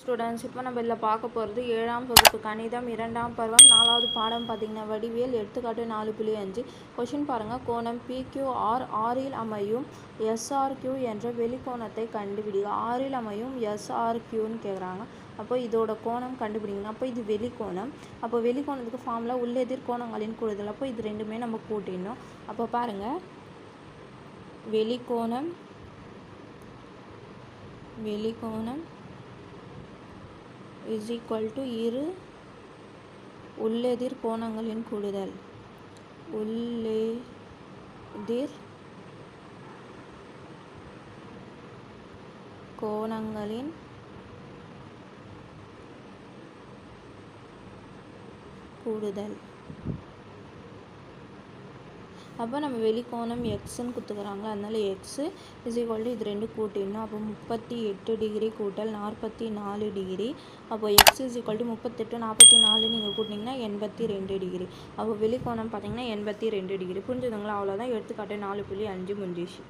Students இப்போ நம்ம இதில் பார்க்க போகிறது ஏழாம் வகுப்பு கணிதம் இரண்டாம் பருவம் நாலாவது பாடம் பார்த்திங்கன்னா வடிவியல் எடுத்துக்காட்டு நாலு புள்ளி அஞ்சு. கொஷின் பாருங்கள் கோணம் பிக்யூஆர் ஆறில் அமையும் எஸ்ஆர்கியூ என்ற வெளிக்கோணத்தை கண்டுபிடிங்க. ஆறில் அமையும் எஸ்ஆர்கியூன்னு கேட்குறாங்க அப்போ இதோட கோணம் கண்டுபிடிங்கன்னா அப்போ இது வெளிக்கோணம். அப்போ வெளிக்கோணத்துக்கு ஃபார்மில் உள்ளெதிர் கோணங்களின் கூடுதல். அப்போ இது ரெண்டுமே நம்ம கூட்டிடணும். அப்போ பாருங்கள் வெளிக்கோணம் வெளிக்கோணம் இஸ் ஈக்குவல் டு இரு உள்ளெதிர் கோணங்களின் கூடுதல். உள்ளெதிர் கோணங்களின் கூடுதல். அப்போ நம்ம வெளிக்கோணம் எக்ஸ்ன்னு கொடுத்துக்கிறாங்க அதனால் எக்ஸு இஸ் ஈக்குவல் டு இது ரெண்டு கூட்டிடணும். அப்போ முப்பத்தி எட்டு டிகிரி கூட்டல் நாற்பத்தி நாலு டிகிரி அப்போ எக்ஸ் இஸ் ஈக்குவல் டு முப்பத்தெட்டு நாற்பத்தி நாலு நீங்கள் கூட்டிங்கன்னா எண்பத்தி ரெண்டு டிகிரி அப்போ வெளிக்கோணம் பார்த்தீங்கன்னா எண்பத்தி ரெண்டு டிகிரி புரிஞ்சுதுங்களா? அவ்வளோதான் எடுத்துக்காட்டு நாலு புள்ளி அஞ்சு முடிஞ்சிச்சு